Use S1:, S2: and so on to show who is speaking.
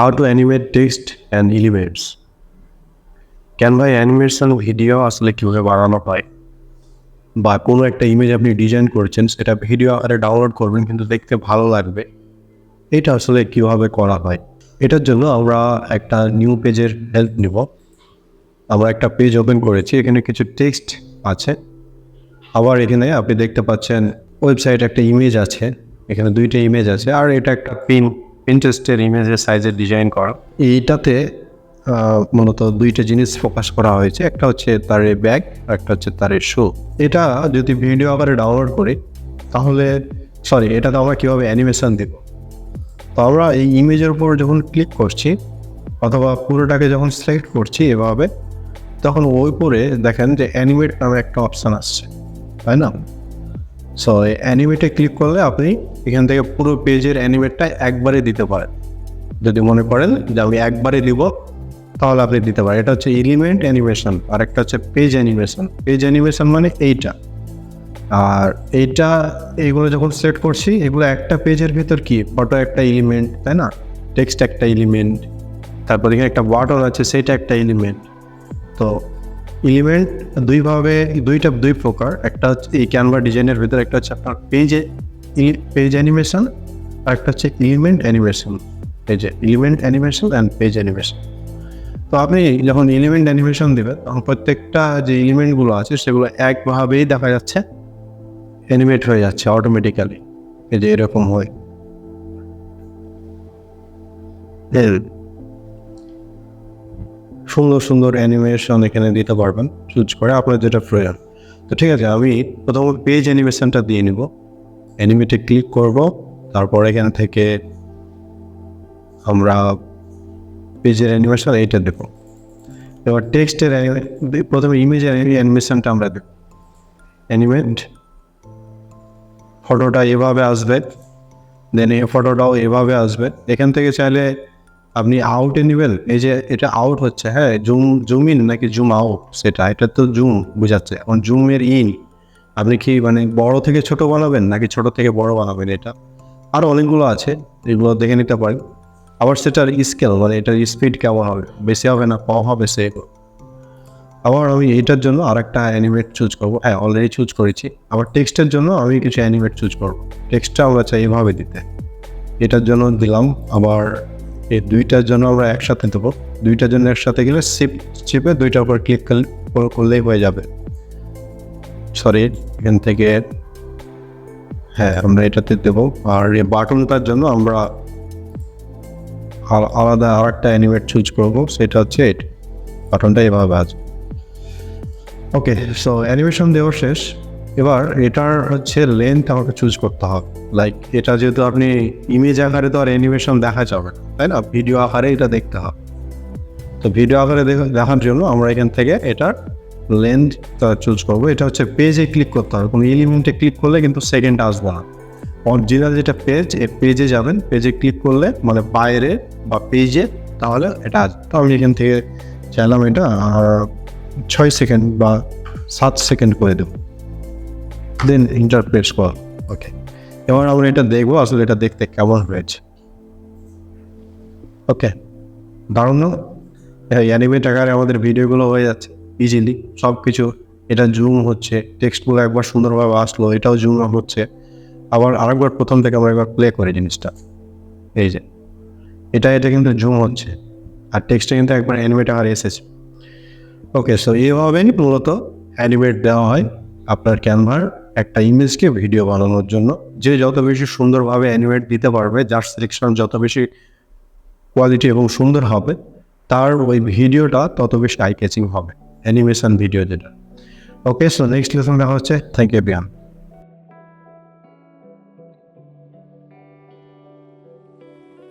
S1: How to animate text and elements ক্যানভায় animation video আসলে কীভাবে বানানো হয়? বা কোনো একটা ইমেজ আপনি ডিজাইন করছেন, সেটা ভিডিও আকারে ডাউনলোড করবেন, কিন্তু দেখতে ভালো লাগবে। এটা আসলে কীভাবে করা হয়? এটার জন্য আমরা একটা নিউ পেজের হেল্প নিব। আমরা একটা পেজ ওপেন করেছি, এখানে কিছু টেক্সট আছে। আবার এখানে আপনি দেখতে পাচ্ছেন ওয়েবসাইটে একটা ইমেজ আছে, এখানে দুইটা ইমেজ আছে, আর এটা একটা পিন পিন্টারেস্টের ইমেজের সাইজের ডিজাইন করা। এইটাতে মূলত দুইটা জিনিস ফোকাস করা হয়েছে। একটা হচ্ছে তার ব্যাগ আর একটা হচ্ছে তার শো এটা যদি ভিডিও আকারে ডাউনলোড করি, তাহলে সরি এটাতে আমরা কীভাবে অ্যানিমেশন দেব? তো আমরা এই ইমেজের উপর যখন ক্লিক করছি, অথবা পুরোটাকে যখন সিলেক্ট করছি এভাবে, তখন ওই পরে দেখেন যে অ্যানিমেট নামে একটা অপশান আসছে। তাই না? সো অ্যানিমেটে ক্লিক করলে আপনি এখান থেকে পুরো পেজের অ্যানিমেটটা একবারে দিতে পারেন। যদি মনে করেন যে আমি একবারে দিব, তাহলে আপনি দিতে পারেন। এটা হচ্ছে এলিমেন্ট অ্যানিমেশন আর একটা হচ্ছে পেজ অ্যানিমেশন পেজ অ্যানিমেশন মানে এইটা। আর এইটা, এইগুলো যখন সেট করছি, এগুলো একটা পেজের ভিতর কি? ফটো একটা এলিমেন্ট তাই না? টেক্সট একটা এলিমেন্ট তারপর এখানে একটা বাটন আছে, সেটা একটা এলিমেন্ট তো এলিমেন্ট দুইভাবে দুইটা, দুই প্রকার। একটা হচ্ছে এই ক্যানভা ডিজাইনের ভিতরে, একটা হচ্ছে আপনার পেজে পেজ অ্যানিমেশন আর একটা হচ্ছে এলিমেন্ট অ্যানিমেশন পেজে element animation and page animation তো আপনি যখন এলিমেন্ট অ্যানিমেশন দেবেন, তখন প্রত্যেকটা যে এলিমেন্টগুলো আছে, সেগুলো একভাবেই দেখা যাচ্ছে অ্যানিমেট হয়ে যাচ্ছে অটোমেটিক্যালি এই যে এরকম হয়। সুন্দর সুন্দর অ্যানিমেশন এখানে দিতে পারবেন চুজ করে আপনার যেটা প্রয়োজন। তো ঠিক আছে, আমি প্রথমত পেজ অ্যানিমেশনটা দিয়ে নিব। অ্যানিমেটে ক্লিক করব, তারপর এখান থেকে আমরা পেজের অ্যানিমেশন এইটা দেবো। এবার টেক্সটের প্রথমে ইমেজের অ্যানিমেশনটা আমরা দেব। অ্যানিমেট ফটোটা এভাবে আসবে দেন এই ফটোটাও এভাবে আসবে। এখান থেকে চাইলে আপনি আউটে নেবেন। এই যে এটা আউট হচ্ছে হ্যাঁ জুম জুম ইন নাকি জুম আউট সেটা, এটা তো জুম বোঝাচ্ছে। এখন জুমের ইন আপনি কি মানে বড় থেকে ছোট বানাবেন নাকি ছোট থেকে বড় বানাবেন এটা? আরও অনেকগুলো আছে, এগুলো দেখে নিতে পারেন। আবার সেটার স্কেল মানে এটার স্পিড কেমন হবে? বেশি হবে না কম হবে সে? আবার আমি এটার জন্য আর একটা অ্যানিমেট চুজ করব। হ্যাঁ অলরেডি চুজ করেছি। আবার টেক্সটের জন্য আমি কিছু অ্যানিমেট চুজ করব। টেক্সটটা আমরা চাই এভাবে দিতে। এটার জন্য দিলাম, আবার এই দুইটার জন্য আমরা একসাথে দেবো দুইটার জন্য একসাথে গেলে সিপ চিপে দুইটার উপর ক্লিক করলেই হয়ে যাবে। সরি এখান থেকে হ্যাঁ আমরা এটাতে দেবো। আর এই বাটনটার জন্য আমরা আলাদা আর একটা অ্যানিমেট চুজ করব। সেটা হচ্ছে এটা। বাটনটা এভাবে আসবে ওকে সো অ্যানিমেশন দেওয়া শেষ। এবার এটার হচ্ছে লেন্থ আমাকে চুজ করতে হবে। লাইক এটা যেহেতু আপনি ইমেজ আকারে তো আর অ্যানিমেশন দেখা যাবে না, তাই না? ভিডিও আকারে এটা দেখতে হবে। তো ভিডিও আকারে দেখ- দেখার জন্য আমরা এখান থেকে এটার লেন্থ চুজ করব। এটা হচ্ছে পেজে ক্লিক করতে হবে। কোনো এলিমেন্টে ক্লিক করলে কিন্তু সেকেন্ড আসবে না। অরিজিনাল যেটা পেজ এই পেজে যাবেন। পেজে ক্লিক করলে মানে বাইরে বা পেজে তাহলে এটা আসবে। তো আমি এখান থেকে চাইলাম এটা ছয় সেকেন্ড বা সাত সেকেন্ড করে দেবো। দেন ইন্টার ইন্টারপ্রেস কর ওকে এবার আমরা এটা দেখব, আসলে এটা দেখতে কেমন হয়েছে। ওকে দারুণ অ্যানিমেট আকারে আমাদের ভিডিওগুলো হয়ে যাচ্ছে ইজিলি সব কিছু এটা জুম হচ্ছে টেক্সটগুলো একবার সুন্দরভাবে আসলো, এটাও জুম হচ্ছে। আবার আরেকবার প্রথম থেকে আমরা একবার প্লে করি জিনিসটা। এই যে, এটা এটা কিন্তু জুম হচ্ছে। আর টেক্সটটা কিন্তু একবার অ্যানিমেট আকারে এসেছে। ওকে সো এইভাবেই মূলত অ্যানিমেট দেওয়া হয় আপনার ক্যানভার একটা ইমেজকে ভিডিও বানানোর জন্য, যে যত বেশি সুন্দরভাবে অ্যানিমেট দিতে পারবে, যার সিলেকশন যত বেশি কোয়ালিটি এবং সুন্দর হবে, তার ওই ভিডিওটা তত বেশি আই ক্যাচিং হবে অ্যানিমেশন ভিডিও যেটা। ওকে সো নেক্সট লেসন দেখা হচ্ছে থ্যাংক ইউ বিয়ান